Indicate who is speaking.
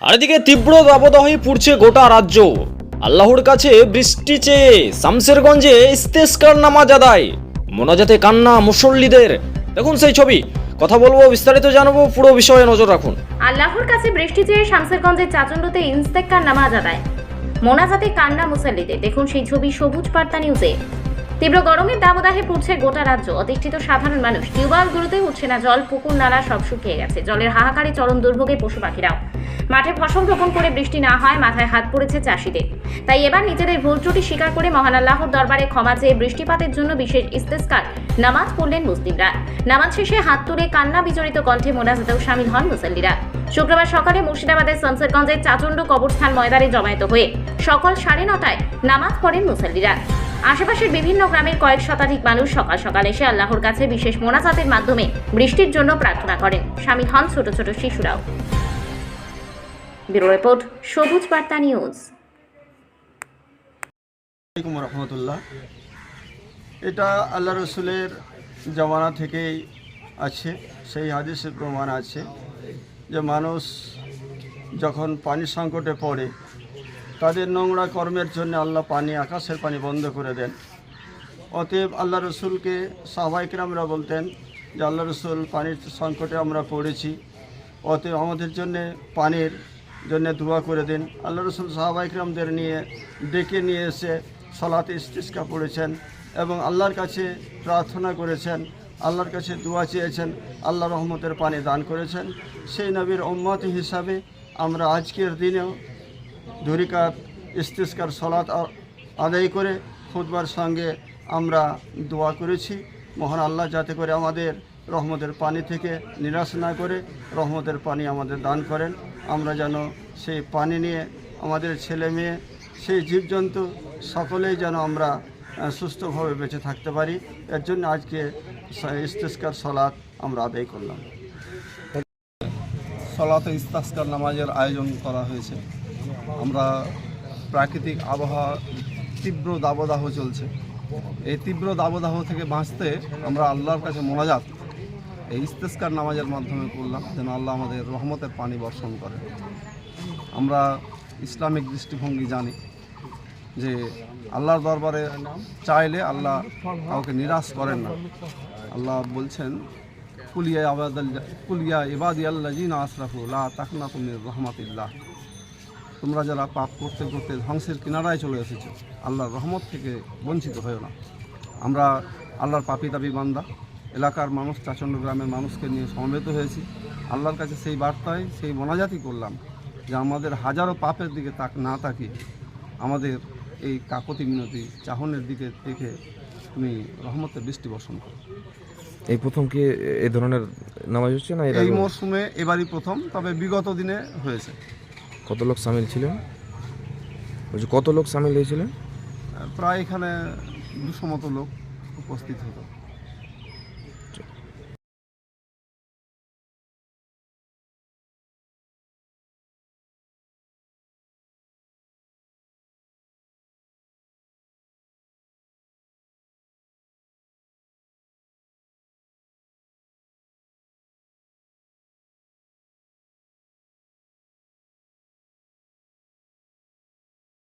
Speaker 1: আর এদিকে তীব্র দাবদাহে পুড়ছে গোটা রাজ্য। আল্লাহর কাছে বৃষ্টি চেয়ে শামসেরগঞ্জে ইস্তেস্কার নামাজ আদায়। মোনাজাতে কান্না মুসল্লিদের। দেখুন সেই ছবি। কথা বলব, বিস্তারিত জানাব, পুরো বিষয়ে নজর রাখুন।
Speaker 2: আল্লাহর কাছে বৃষ্টি চেয়ে শামসেরগঞ্জের চাচণ্ডতে ইন্সপেক্টর নামাজ আদায়। মোনাজাতে কান্না মুসাল্লিদের। দেখুন সেই ছবি সবুজ বার্তা নিউজে। তীব্র গরমের দাবদাহে পড়ছে গোটা রাজ্য। অতিষ্ঠিত সাধারণ মানুষ। টিউবওয়েলগুলোতে উঠছে না জল, পুকুর, নালা সব শুকিয়ে গেছে। জলের হাহাকারে চরম দুর্ভোগে পশু পাখিরাও। মাঠে ফসল রোপণ করে বৃষ্টি না হয়, মাথায় হাত পড়েছে চাষিদের। তাই এবার নিজেদের ভুল ত্রুটি স্বীকার করে মহান আল্লাহর দরবারে ক্ষমা চেয়ে বৃষ্টিপাতের জন্য বিশেষ ইস্তেস্কার, নামাজ পড়লেন মুসলিমরা। নামাজ শেষে হাত তুলে কান্না বিজড়িত কণ্ঠে মোনাজাতেও সামিল হন মুসল্লিরা। শুক্রবার সকালে মুর্শিদাবাদের শামসেরগঞ্জের চাচণ্ড কবরস্থান ময়দানে জমায়েত হয়ে সকাল সাড়ে নটায় নামাজ পড়েন মুসল্লিরা। আশেপাশের বিভিন্ন গ্রামের কয়েক শতাধিক মানুষ সকাল সকাল এসে আল্লাহর কাছে বিশেষ মোনাজাতের মাধ্যমে বৃষ্টির জন্য প্রার্থনা করেন। সামিল হন ছোট ছোট শিশুরাও। ব্যুরো রিপোর্ট, সবুজ বার্তা নিউজ।
Speaker 3: এটা আল্লাহ রসুলের জমানা থেকেই আছে, সেই হাদিসের প্রমাণ আছে যে মানুষ যখন পানির সংকটে পড়ে, তাদের নোংরা কর্মের জন্য আল্লাহ পানি আকাশের পানি বন্ধ করে দেন। অতএব আল্লাহ রসুলকে সাহবাইকরামরা বলতেন যে, আল্লাহ রসুল পানির সংকটে আমরা পড়েছি, অতএব আমাদের জন্য পানির জন্য দোয়া করে দিন। আল্লাহ রসুল সাহাবাইকরামদের নিয়ে ডেকে নিয়ে এসে সলাতে ইস্তিস্কা পড়েছেন এবং আল্লাহর কাছে প্রার্থনা করেছেন, আল্লাহর কাছে দোয়া চেয়েছেন, আল্লাহ রহমতের পানি দান করেছেন। সেই নবীর উম্মত হিসাবে আমরা আজকের দিনেও ধরিকাত, ইস্তিস্কার, সলাত আদায় করে খুদবার সঙ্গে আমরা দোয়া করেছি। মহান আল্লাহ যাতে করে আমাদের রহমতের পানি থেকে নিরাশ না করে রহমতের পানি আমাদের দান করেন। আমরা যেন সেই পানি নিয়ে আমাদের ছেলে মেয়ে, সেই জীবজন্তু সকলেই যেন আমরা সুস্থভাবে বেঁচে থাকতে পারি। এর জন্য আজকে ইস্তিস্কার সলাৎ আমরা আদায় করলাম।
Speaker 4: সলাতে ইস্তাস্কার নামাজের আয়োজন করা হয়েছে। আমরা প্রাকৃতিক আবহাওয়া তীব্র দাবদাহ চলছে। এই তীব্র দাবদাহ থেকে বাঁচতে আমরা আল্লাহর কাছে মোনাজাত এই ইস্তেস্কার নামাজের মাধ্যমে করলাম যেন আল্লাহ আমাদের রহমতের পানি বর্ষণ করে। আমরা ইসলামিক দৃষ্টিভঙ্গি জানি যে আল্লাহর দরবারে চাইলে আল্লাহ কাউকে নিরাশ করেন না। আল্লাহ বলছেন, কুলিয়া আবাদ কুলিয়া ইবাদি আল্লাহ জিনা আশরাফু লা তাকনা তুমি রহমাতিল্লাহ। তোমরা যারা পাপ করতে করতে ধ্বংসের কিনারায় চলে এসেছ, আল্লাহর রহমত থেকে বঞ্চিত হয়েও না। আমরা আল্লাহর পাপি দাবি বান্দা। এলাকার মানুষ চাচণ্ড গ্রামের মানুষকে নিয়ে সমবেত হয়েছি। আল্লাহর কাছে সেই বার্তায় সেই মোনাজাতি করলাম যে আমাদের হাজারো পাপের দিকে তাক না তাকিয়ে আমাদের এই কাকতি মিনতি চাহনের দিকে দেখে তুমি রহমতের বৃষ্টি বর্ষণ করো।
Speaker 5: এই প্রথম কি এই ধরনের নামাজ হচ্ছে না
Speaker 4: এই? মরশুমে এবারই প্রথম তবে বিগত দিনে হয়েছে।
Speaker 5: কত লোক সামিল ছিলেন? বলছি কত লোক সামিল হয়েছিলেন?
Speaker 4: প্রায় এখানে দুশো মতো লোক উপস্থিত হতো।